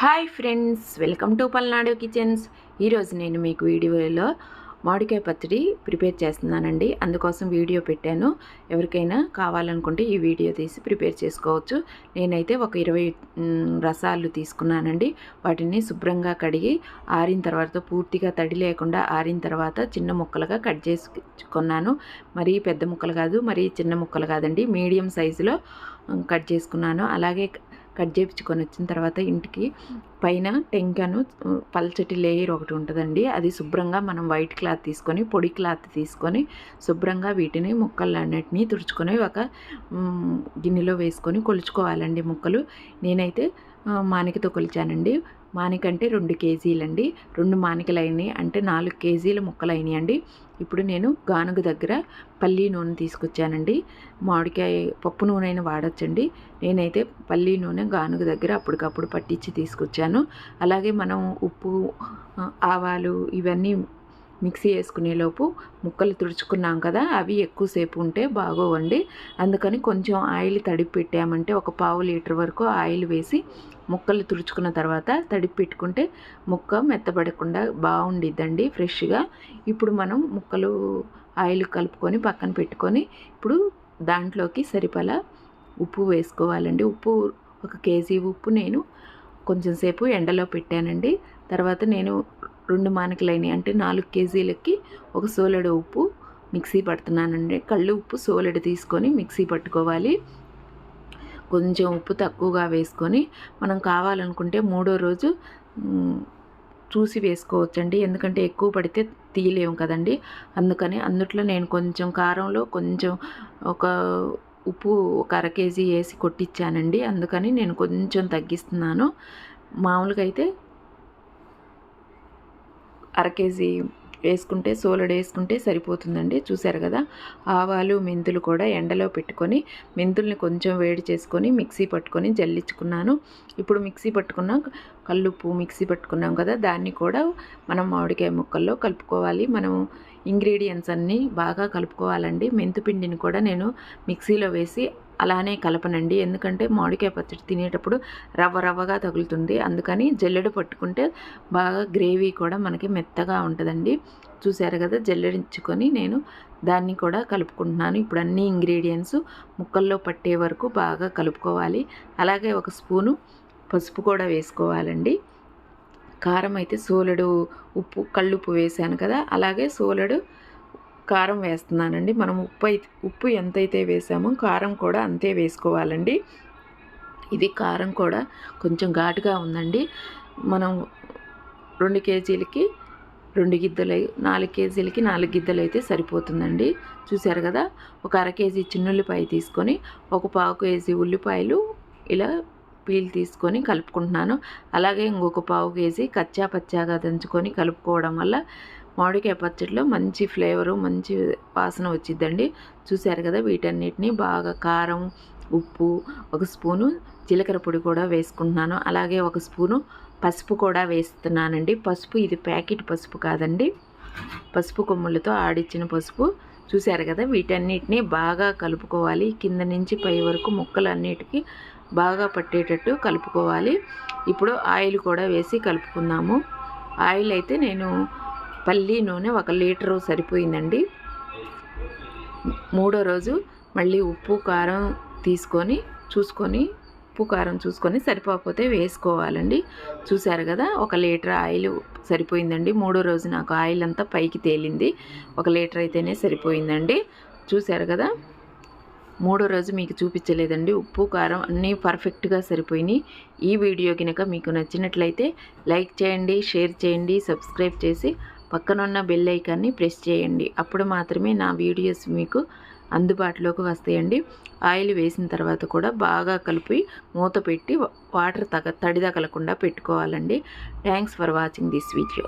Hi friends welcome to Palnadu kitchens. ఈరోజు నేను మీకు వీడియోలో మామిడికాయ పచ్చడి ప్రిపేర్ చేస్తున్నానండి. అందుకోసం వీడియో పెట్టాను. ఎవరికైనా కావాలనుకుంటే ఈ వీడియో తీసి ప్రిపేర్ చేసుకోవచ్చు. నేనైతే ఒక ఇరవై రసాలు తీసుకున్నానండి. వాటిని శుభ్రంగా కడిగి ఆరిన తర్వాత పూర్తిగా తడి లేకుండా ఆరిన తర్వాత చిన్న ముక్కలుగా కట్ చేసుకున్నాను. మరీ పెద్ద ముక్కలు కాదు మరీ చిన్న ముక్కలు కాదండి. మీడియం సైజులో కట్ చేసుకున్నాను. అలాగే కట్ చేయించుకొని వచ్చిన తర్వాత ఇంటికి పైన టెంకాను పల్చటి లేయర్ ఒకటి ఉంటుందండి. అది శుభ్రంగా మనం వైట్ క్లాత్ తీసుకొని పొడి క్లాత్ తీసుకొని శుభ్రంగా వీటిని ముక్కలన్నిటినీ తుడుచుకొని ఒక గిన్నెలో వేసుకొని కొలుచుకోవాలండి ముక్కలు. నేనైతే మానికతో కొలిచానండి. మానికంటే రెండు కేజీలండి. రెండు మానికలు అయినాయి అంటే నాలుగు కేజీల ముక్కలు అండి ఇప్పుడు నేను గానుగ దగ్గర పల్లీ నూనె తీసుకొచ్చానండి. మామిడికాయ పప్పు నూనె అయినా వాడచ్చండి. నేనైతే పల్లీ నూనె గానుగ దగ్గర అప్పటికప్పుడు పట్టించి తీసుకొచ్చాను. అలాగే మనం ఉప్పు ఆవాలు ఇవన్నీ మిక్సీ వేసుకునేలోపు ముక్కలు తుడుచుకున్నాం కదా అవి ఎక్కువసేపు ఉంటే బాగోవండి. అందుకని కొంచెం ఆయిల్ తడిపి పెట్టామంటే ఒక పావు లీటర్ వరకు ఆయిల్ వేసి ముక్కలు తుడుచుకున్న తర్వాత తడిపి పెట్టుకుంటే ముక్క మెత్తబడకుండా బాగుండిద్దండి ఫ్రెష్గా. ఇప్పుడు మనం ముక్కలు ఆయిల్ కలుపుకొని పక్కన పెట్టుకొని ఇప్పుడు దాంట్లోకి సరిపలా ఉప్పు వేసుకోవాలండి. ఉప్పు ఒక కేజీ ఉప్పు నేను కొంచెం సేపు ఎండలో పెట్టానండి. తర్వాత నేను రెండు మానకలైనవి అంటే నాలుగు కేజీలకి ఒక సోలెడు ఉప్పు మిక్సీ పడుతున్నానండి. కళ్ళు ఉప్పు సోలెడు తీసుకొని మిక్సీ పట్టుకోవాలి. కొంచెం ఉప్పు తక్కువగా వేసుకొని మనం కావాలనుకుంటే మూడో రోజు చూసి వేసుకోవచ్చండి. ఎందుకంటే ఎక్కువ పడితే తీయలేము కదండి. అందుకని అందుట్లో నేను కొంచెం కారంలో కొంచెం ఒక ఉప్పు ఒక అర కేజీ వేసి కొట్టించానండి అందుకని నేను కొంచెం తగ్గిస్తున్నాను. మామూలుగా అయితే అర కేజీ వేసుకుంటే సోలడు వేసుకుంటే సరిపోతుందండి. చూసారు కదా? ఆవాలు మెంతులు కూడా ఎండలో పెట్టుకొని మెంతుల్ని కొంచెం వేడి చేసుకొని మిక్సీ పట్టుకొని జల్లించుకున్నాను. ఇప్పుడు మిక్సీ పట్టుకున్న కల్లుప్పు మిక్సీ పట్టుకున్నాం కదా? దాన్ని కూడా మనం మామిడికాయ ముక్కల్లో కలుపుకోవాలి. మనం ఇంగ్రీడియంట్స్ అన్నీ బాగా కలుపుకోవాలండి. మెంతుపిండిని కూడా నేను మిక్సీలో వేసి అలానే కలపనండి. ఎందుకంటే మామిడికాయ పచ్చడి తినేటప్పుడు రవ్వ రవ్వగా తగులుతుంది. అందుకని జల్లెడ పట్టుకుంటే బాగా గ్రేవీ కూడా మనకి మెత్తగా ఉంటుందండి. చూసారు కదా జల్లెడించుకొని నేను దాన్ని కూడా కలుపుకుంటున్నాను. ఇప్పుడు అన్ని ఇంగ్రీడియంట్స్ ముక్కల్లో పట్టే వరకు బాగా కలుపుకోవాలి. అలాగే ఒక స్పూను పసుపు కూడా వేసుకోవాలండి. కారం అయితే సోలెడు ఉప్పు కళ్ళుప్పు వేసాను కదా అలాగే సోలెడు కారం వేస్తున్నానండి. మనం ఉప్పు అయితే ఉప్పు ఎంతైతే వేసామో కారం కూడా అంతే వేసుకోవాలండి. ఇది కారం కూడా కొంచెం ఘాటుగా ఉందండి. మనం రెండు కేజీలకి రెండు గిద్దలు నాలుగు కేజీలకి నాలుగు గిద్దలు అయితే సరిపోతుందండి. చూసారు కదా? ఒక అర కేజీ చిన్నుల్లిపాయ తీసుకొని ఒక పావు కేజీ ఉల్లిపాయలు ఇలా పీల్ తీసుకొని కలుపుకుంటున్నాను. అలాగే ఇంకొక పావు కేజీ కచ్చా పచ్చాగా దంచుకొని కలుపుకోవడం వల్ల మామిడికాయ పచ్చడిలో మంచి ఫ్లేవరు మంచి వాసన వచ్చిద్దండి. చూశారు కదా వీటన్నిటిని బాగా కారం ఉప్పు ఒక స్పూను జీలకర్ర పొడి కూడా వేసుకుంటున్నాను. అలాగే ఒక స్పూను పసుపు కూడా వేస్తున్నానండి. పసుపు ఇది ప్యాకెట్ పసుపు కాదండి. పసుపు కొమ్ములతో ఆడిచ్చిన పసుపు. చూశారు కదా వీటన్నిటిని బాగా కలుపుకోవాలి. కింద నుంచి పై వరకు ముక్కలన్నిటికీ బాగా పట్టేటట్టు కలుపుకోవాలి. ఇప్పుడు ఆయిల్ కూడా వేసి కలుపుకుందాము. ఆయిల్ అయితే నేను పల్లి నూనె ఒక లీటరు సరిపోయిందండి. మూడో రోజు మళ్ళీ ఉప్పు కారం తీసుకొని చూసుకొని ఉప్పు కారం చూసుకొని సరిపోకపోతే వేసుకోవాలండి. చూసారు కదా ఒక లీటర్ ఆయిల్ సరిపోయిందండి. మూడో రోజు నాకు ఆయిల్ అంతా పైకి తేలింది. ఒక లీటర్ అయితేనే సరిపోయిందండి. చూసారు కదా మూడో రోజు మీకు చూపించలేదండి. ఉప్పు కారం అన్నీ పర్ఫెక్ట్గా సరిపోయినాయి. ఈ వీడియో కనుక మీకు నచ్చినట్లయితే లైక్ చేయండి షేర్ చేయండి సబ్స్క్రైబ్ చేసి పక్కనున్న బెల్ ఐకాన్ని ప్రెస్ చేయండి. అప్పుడు మాత్రమే నా వీడియోస్ మీకు అందుబాటులోకి వస్తాయండి. ఆయిల్ వేసిన తర్వాత కూడా బాగా కలిపి మూత పెట్టి వాటర్ తగ తడి తగలకుండా పెట్టుకోవాలండి. Thanks for watching this video